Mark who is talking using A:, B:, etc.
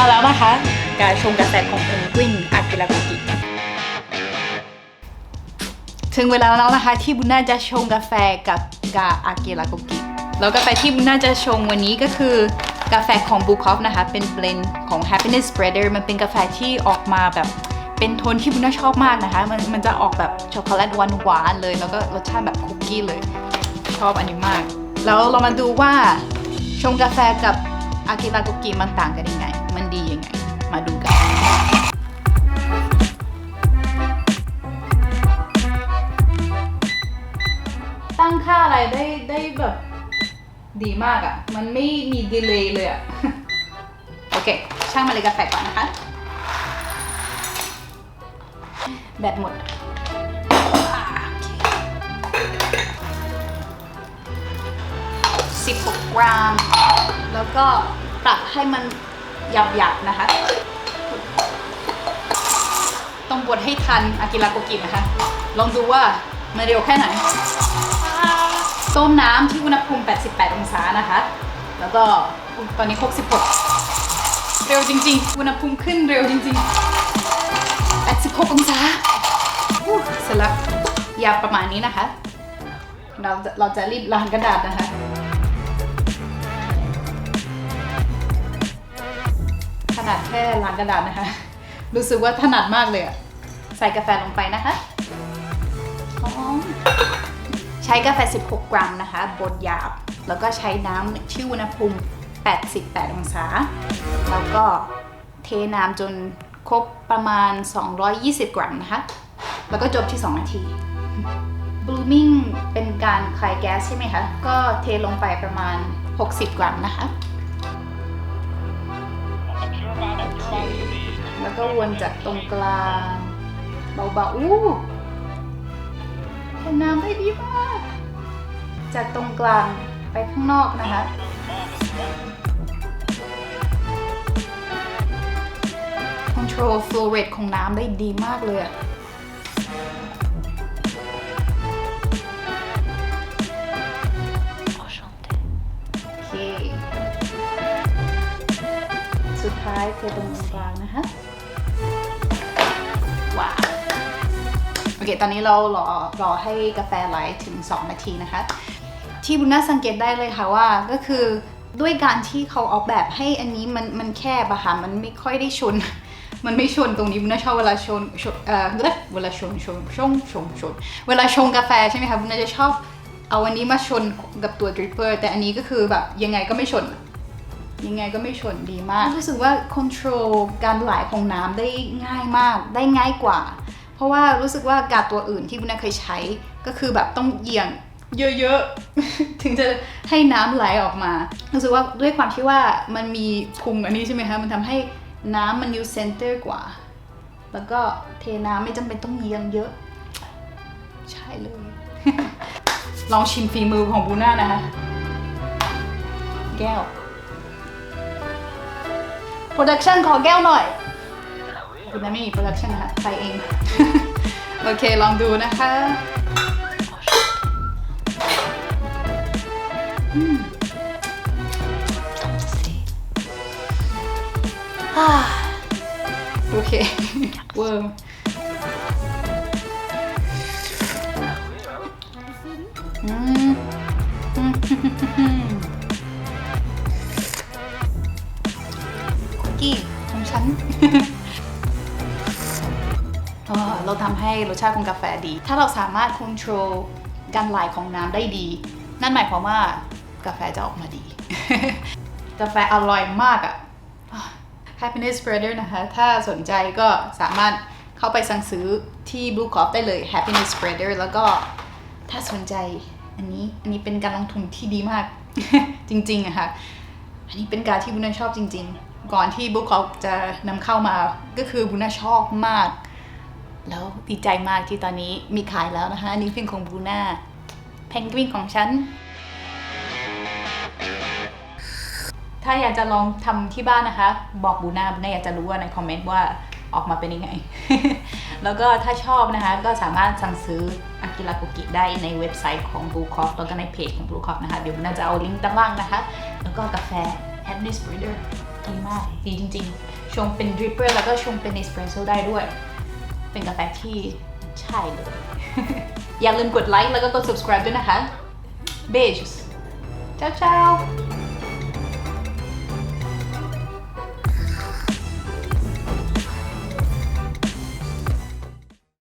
A: การชงกาแฟของเพนกวินอากิระกุกิถึงเวลาแล้วนะคะ ที่บุญน่าจะชงกาแฟกับกาอากิระกุกิแล้วกาแฟที่บุญน่าจะชงวันนี้ก็คือกาแฟของบูคอฟนะคะ เป็นเบลนด์ของ Happiness Spreader มันเป็นกาแฟที่ออกมาแบบเป็นโทนที่บุญน่าชอบมากนะคะ มันมันจะออกแบบช็อกโกแลตหวานๆเลย แล้วก็รสชาติแบบคุกกี้เลย ชอบอันนี้มาก แล้วเรามาดูว่าชงกาแฟกับอากิระกุกิมันต่างกันยังไงมันดียังไง มาดูกัน ตั้งค่าอะไรได้ได้แบบ ดีมากอะ่ะ มันไม่มีดีเลย์เลยอะ่ะ โอเค ช่างมาเลยกาแฟก่อนนะคะ แบตหมดอ่าโอเค16กรัม แล้วก็ปรับให้มัน หยาบๆนะคะ ต้องบดให้ทันอากิระโกกินะคะ ลองดูว่ามันเร็วแค่ไหน ต้มน้ำที่อุณหภูมิ 88 องศานะคะ แล้วก็ตอนนี้66เร็วจริง ๆ อุณหภูมิขึ้นเร็วจริง ๆ 86 องศาเสร็จแล้วยาประมาณนี้นะคะ เราจะเราจะรีบล้างกระดาษนะคะ นาดแค่ล้างกระดาษนะคะ รู้สึกว่าถนัดมากเลยอะใส่กาแฟลงไปนะคะหอมใช้กาแฟ 16 กรัมนะคะบดหยาบ แล้วก็ใช้น้ำที่อุณหภูมิ 88 องศา แล้วก็เทน้ำจนครบประมาณ 220 กรัมนะคะ แล้วก็จบที่ 2 นาที Blooming เป็นการคลายแก๊สใช่ไหมคะ ก็เทลงไปประมาณ 60 กรัมนะคะ แล้วก็วนจากตรงกลาง เบาๆอู้เทน้ำได้ดีมาก จากตรงกลางไปข้างนอกนะคะ control flow rate ของน้ำได้ดีมากเลยอะโอเคสุดท้ายเทตรงกลางนะคะ เคตอนนี้เรารอรอให้กาแฟไหลถึง 2 นาทีนะคะ ที่บุญน่าสังเกตได้เลยค่ะว่าก็คือด้วยการที่เขาออกแบบให้อันนี้มันมันแคบอะค่ะมันไม่ค่อยได้ชน มันไม่ชนตรงนี้บุญน่าชอบเวลาชนชเอ่อเวลาชนชนชงชงชนเวลาชงกาแฟใช่ไหมคะบุญน่าจะชอบเอาอันนี้มาชนกับตัวดริปเปอร์แต่อันนี้ก็คือแบบยังไงก็ไม่ชนยังไงก็ไม่ชนดีมาก รู้สึกว่า control การไหลของน้ำได้ง่ายมาก ได้ง่ายกว่า ราะว่ารู้สึกว่ากาตัวอื่นที่บุญนาเคยใช้ก็คือแบบต้องเอียงเยอะๆ ถึงจะให้น้ำไหลออกมารู้สึกว่าด้วยความที่ว่ามันมีพุงอันนี้ใช่ไหมคะ มันทำให้น้ำมันอยู่เซนเตอร์กว่า แล้วก็เทน้ำไม่จำเป็นต้องเอียงเยอะ ใช่เลย ลองชิมฝีมือของบูน่านะคะ แก้ว โปรดักชั่นขอแก้วหน่อย คุณนั้นไม่มีโปรดักชันนะคะใส่เอง โอเคลองดูนะคะอืมอ่าโอเคเวิร์มอืมอืมคุกกี้ เราทำให้รสชาติของกาแฟดี ถ้าเราสามารถควบคุมการไหลของน้ำได้ดี นั่นหมายความว่ากาแฟจะออกมาดี กาแฟอร่อยมากอะ่ะ Happiness Spreader นะคะ ถ้าสนใจก็สามารถเข้าไปสั่งซื้อที่ Blue Coffee ได้เลย Happiness Spreader แล้วก็ถ้าสนใจอันนี้ อันนี้เป็นการลงทุนที่ดีมาก จริงๆอะค่ะ อันนี้เป็นการที่บุญนาชอบจริง ๆ ก่อนที่บุ๊กเขาจะนำเข้ามาก็คือบุญนาชอบมาก แล้วดีใจมากที่ตอนนี้มีขายแล้วนะคะอันนี้เป็นของบูน่าเพนกวินของฉัน ถ้าอยากจะลองทำที่บ้านนะคะ บอกบูน่าบูน่าอยากจะรู้ว่าในคอมเมนต์ว่าออกมาเป็นยังไง แล้วก็ถ้าชอบนะคะ ก็สามารถสั่งซื้ออากิระกุกิได้ในเว็บไซต์ของ Blue c o f แล้วก็ในเพจของ Blue c o f นะคะ เดี๋ยวบูน่าจะเอาลิงก์ด้านล่างนะคะ แล้วก็กาแฟ Happiness Breeder ดีมาก ดีจริงๆ ชงเป็นดริปเปอร์แล้วก็ชงเป็นเอสเปรสโซ่ได้ด้วย เป็นกาแฟที่ใช่เลย อย่าลืมกดไลค์แล้วก็กด subscribe ด้วยนะคะ Beijos. Tchau, tchau.